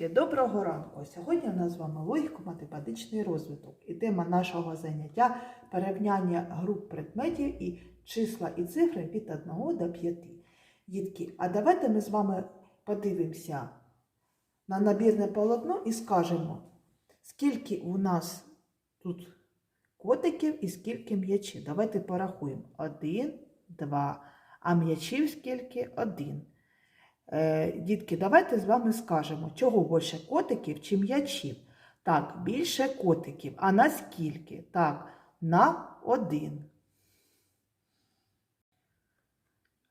Дітки, доброго ранку! Сьогодні у нас з вами логіко-математичний розвиток і тема нашого заняття порівняння груп предметів і числа і цифри від 1 до 5. Дітки, а давайте ми з вами подивимося на набірне полотно і скажемо, скільки у нас тут котиків і скільки м'ячів. Давайте порахуємо. Один, два. А м'ячів скільки? Один. Е, Дітки, давайте з вами скажемо, чого більше котиків чи м'ячів. Так, більше котиків. А на скільки? Так, на один.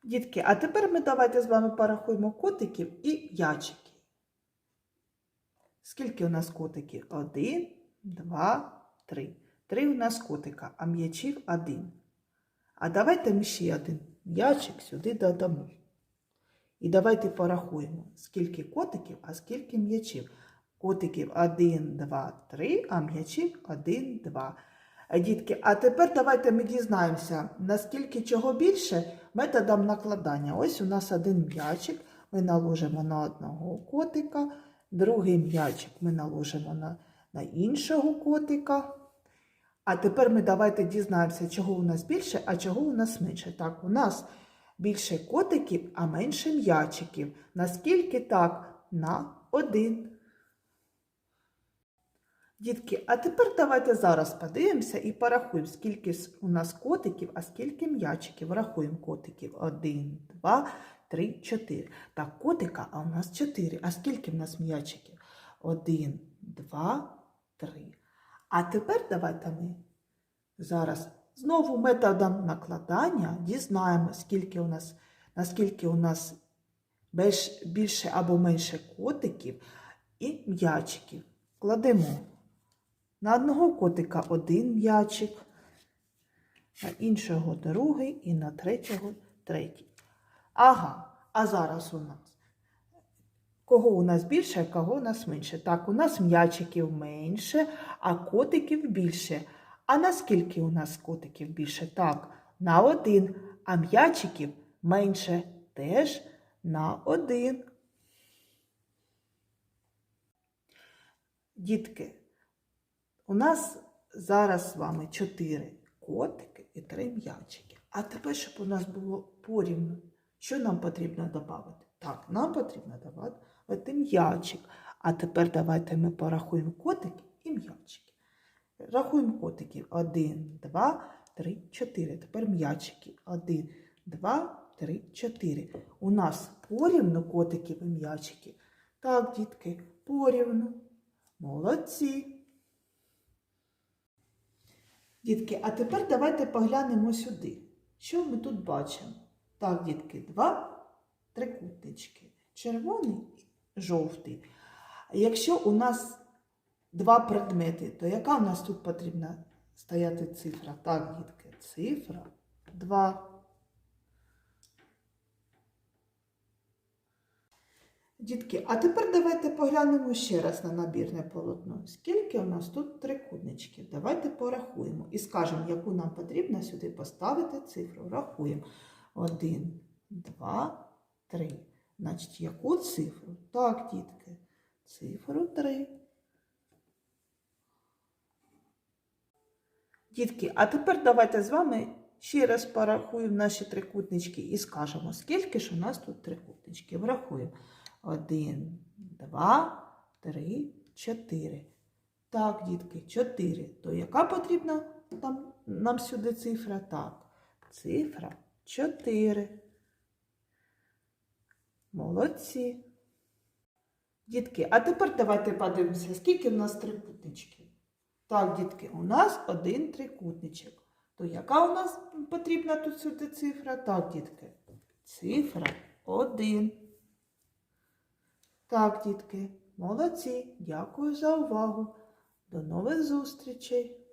Дітки, а тепер ми давайте з вами порахуємо котиків і м'ячиків. Скільки у нас котиків? Один, два, три. Три у нас котика, а м'ячів один. А давайте ми ще один м'ячик сюди додамо. І давайте порахуємо, скільки котиків, а скільки м'ячів. Котиків 1, 2, 3, а м'ячів 1, 2. Дітки, а тепер давайте ми дізнаємося, наскільки чого більше методом накладання. Ось у нас один м'ячик, ми наложимо на одного котика, другий м'ячик ми наложимо на, на іншого котика. А тепер ми давайте дізнаємося, чого у нас більше, а чого у нас менше. Так, у нас більше котиків, а менше м'ячиків. Наскільки так? На один. Дітки, а тепер давайте зараз подивимося і порахуємо, скільки у нас котиків, а скільки м'ячиків. Рахуємо котиків. Один, два, три, чотири. Так, котика, а у нас чотири. А скільки в нас м'ячиків? Один, два, три. А тепер давайте ми зараз знову методом накладання дізнаємо, скільки у нас, наскільки у нас більше або менше котиків і м'ячиків. Кладемо на одного котика один м'ячик, на іншого другий і на третього третій. Ага, а зараз у нас. Кого у нас більше, а кого у нас менше? Так, у нас м'ячиків менше, а котиків більше. А наскільки у нас котиків більше? Так, на один, а м'ячиків менше теж на один. Дітки, у нас зараз з вами чотири котики і три м'ячики. А тепер, щоб у нас було порівну, що нам потрібно додати? Так, нам потрібно додати м'ячик. А тепер давайте ми порахуємо котики. Рахуємо котиків. Один, два, три, чотири. Тепер м'ячики. Один, два, три, чотири. У нас порівну котиків і м'ячики. Так, дітки, порівну. Молодці. Дітки, а тепер давайте поглянемо сюди. Що ми тут бачимо? Так, дітки, два трикутнички. Червоний і жовтий. Якщо у нас два предмети, то яка у нас тут потрібна стояти цифра? Так, дітки, цифра 2. Дітки, а тепер давайте поглянемо ще раз на набірне полотно. Скільки у нас тут трикутничків? Давайте порахуємо і скажемо, яку нам потрібно сюди поставити цифру. Рахуємо. 1, 2, 3. Значить, яку цифру? Так, дітки, цифру 3. Дітки, а тепер давайте з вами ще раз порахуємо наші трикутнички і скажемо, скільки ж у нас тут трикутничків. Рахуємо. Один, два, три, чотири. Так, дітки, чотири. То яка потрібна там, нам сюди цифра? Так, цифра чотири. Молодці. Дітки, а тепер давайте подивимося, скільки в нас трикутничків. Так, дітки, у нас один трикутничок. То яка у нас потрібна тут сюди цифра? Так, дітки, цифра один. Так, дітки, молодці. Дякую за увагу. До нових зустрічей!